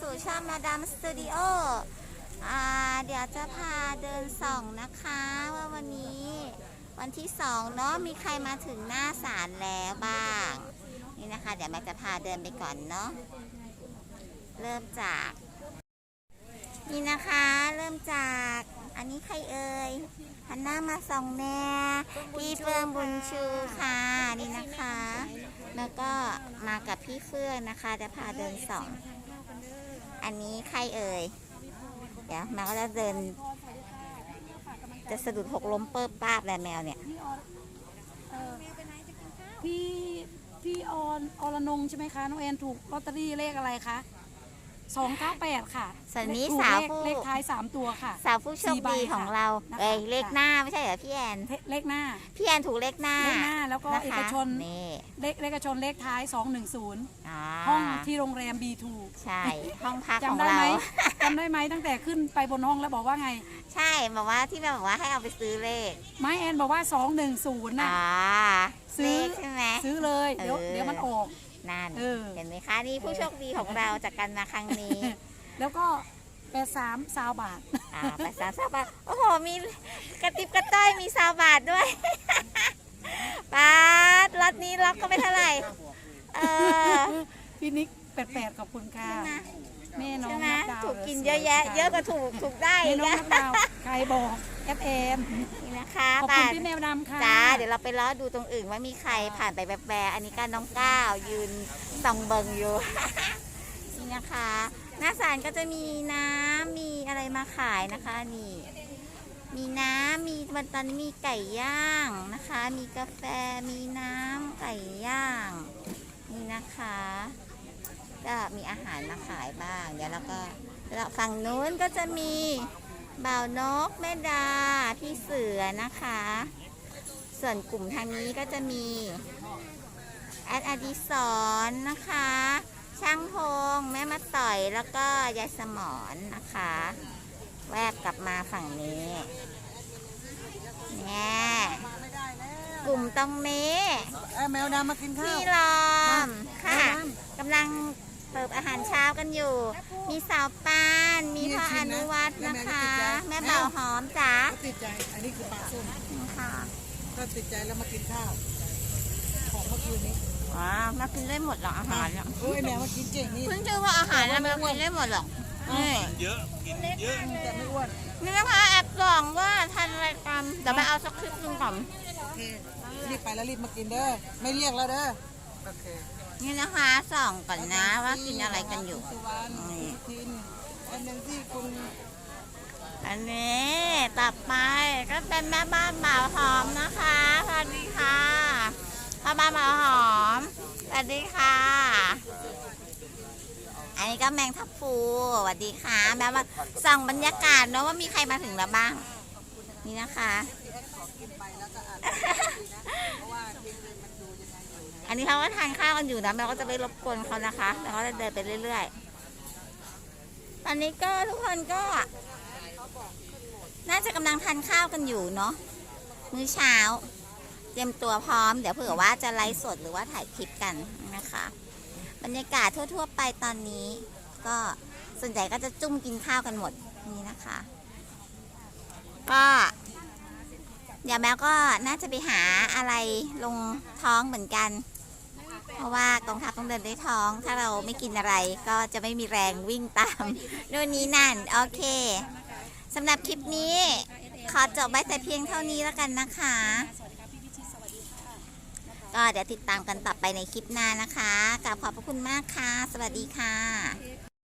สู่ช่องมาดามสตูดิโอเดี๋ยวจะพาเดินส่องนะคะว่าวันนี้วันที่สองเนาะมีใครมาถึงหน้าศาลแล้วบ้าง นี่นะคะ เดี๋ยวแม่จะพาเดินไปก่อนเนาะเริ่มจาก นี่นะคะเริ่มจากอันนี้ใครเอ่ยหันหน้ามาส่องแน่พี่เฟื่องบุญชูค่ะนี่นะคะ แล้วก็มากับพี่เฟื่องนะคะ จะพาเดินส่อง อันนี้ใครเอ่ย เดี๋ยวแมวก็จะเดิน จะสะดุดหกล้มเปิบป้าบแหละแมวเนี่ย พี่พี่ออนอรนงใช่ไหมคะ น้องแอนถูกลอตเตอรี่เลขอะไรคะ สองเก้าแปดค่ะส่วนนี้ถูกสาวเลขผู้ เลขท้ายสามตัวค่ะ สาวผู้โชคดีของเรานะคะเอ้ยเลขหน้าไม่ใช่เหรอพี่แอนเลขหน้า พี่แอนถูกเลขหน้าเลขหน้าแล้วก็นะคะเอกชน นี่เลขเลขเอกชนเลขท้าย 210อ่าห้องที่โรงแรม B2 ใช่ห้องพักของจำได้เราไหมจำได้ไหมตั้งแต่ขึ้นไปบนห้องแล้วบอกว่าไง ใช่บอกว่าที่เราบอกว่าให้เอาไปซื้อเลขไม้แอนบอกว่า 210นะอ่าซื้เลอขใช่ไหม ซื้อเลย เดี๋ยวเออ เดี๋ยวมันออก นั่นเออ เห็นไหมคะนี่ผู้โชคดีของเราจากการมาครั้งนี้ แล้วก็83ซาวบาท อ่าไปสามสิบบาทโอ้โห มีกระติบกระต้อยมีซาวบาทด้วยป้าดล็อตนี้ล็อกก็ไม่เท่าไหร่ เออพี่นิกแปดๆขอบคุณค่ะใช่ไหมแม่น้องใช่ไหมนับดาวถูกกินสวเยอะแยะค่เยอะกว่าถูกถูกได้แม่อีกน้องนะนับดาวใครบอกเอฟเอ็ม นี่นะคะขอบป้าคุณพี่แมวดำค่ะจ้าเดี๋ยวเราไปล้อดูตรงอื่นว่ามีใครผ่านไปแบบแบบๆอันนี้ก็น้องก้าวยืนส่องเบิงอยู่ นี่นะคะ หน้าศาลก็จะมีน้ำมีอะไรมาขายนะคะนี่ มีน้ำมีวันตอนนี้มีไก่ย่างนะคะ มีกาแฟมีน้ำไก่ย่างนี่นะคะ ก็มีอาหารมาขายบ้างเดี๋ยวเราก็แล้วฝั่งนู้นก็จะมี บ่าวนกแม่ดา พี่เสือนะคะ ส่วนกลุ่มทางนี้ก็จะมีแอดอดิสรนะคะ ช่างพงแม่มาต่อยแล้วก็ยายสมอนนะคะ แวบกลับมาฝั่งนี้เนี่ยกลุ่มตรงนี้เอ้ยแมวดำมากินข้าพี่วลอมค่ะแม่บ้านกำลัง เปิดอาหารเช้ากันอยู่ มีสาวปาน มีพ่ออนุวัฒน์นะคะ แม่เบาหอมจ๋าก็ติดใจ อันนี้คือปลาส้มค่ะก็ติดใจแล้วมากินข้าว ของเมื่อคืนนี้อ๋อมากินได้หมดเหรออาหารเนี่ยโอ้ยแมวมากินเก่งนี่เพิ่งเจอว่าอาหารเนี่ยมันกินได้หมดหรอกนี่แต่ไม่อ้วน นี่นะคะแอบส่องว่าทันอะไรกันเดี๋ยวไปเอาสักคลิปหนึงก่อนโอเครีบไปแล้วรีบมากินเด้อ ไม่เรียกแล้วเด้อ โอเค นี่นะคะส่องก่อนนะว่ากินอะไรกันอยู่ นี่คุณทินอันหนึงที่คุณอันนี้ต่อไปก็เป็นแม่บ้านบ่าวหอมนะคะสวัสดีค่ะพ่อบ้านบ่าวหอมสวัสดีค่ะ อันนี้ก็แมงทับพลูสวัสดีค่ะแม่ว่าส่องบรรยากาศเนอะว่ามีใครมาถึงแล้วบ้าง นี่นะคะ นนี้เขาก็ทานข้าวกันอยู่นะแม่ก็จะไม่รบกวนเขานะคะแล้วก็จะเดินไปเรื่อยๆ ตอนนี้ก็ทุกคนก็ น่าจะกำลังทานข้าวกันอยู่เนาะมื้อเช้า เตรียมตัวพร้อม เดี๋ยวเผื่อว่าจะไลฟ์สดหรือว่าถ่ายคลิปกันนะคะ บรรยากาศทั่ว ๆ ไปตอนนี้ ก็ส่วนใหญ่ก็จะจุ่มกินข้าวกันหมดนี่นะคะ ก็เดี๋ยวแมวก็น่าจะไปหาอะไรลงท้องเหมือนกัน เพราะว่ากองทัพต้องเดินด้วยท้อง ถ้าเราไม่กินอะไรก็จะไม่มีแรงวิ่งตามนู่นนี้นั่น โอเคสำหรับคลิปนี้ ขอจบไว้แต่เพียงเท่านี้แล้วกันนะคะ ก็เดี๋ยวติดตามกันต่อไปในคลิปหน้านะคะกราบขอบพระคุณมากค่ะ สวัสดีค่ะ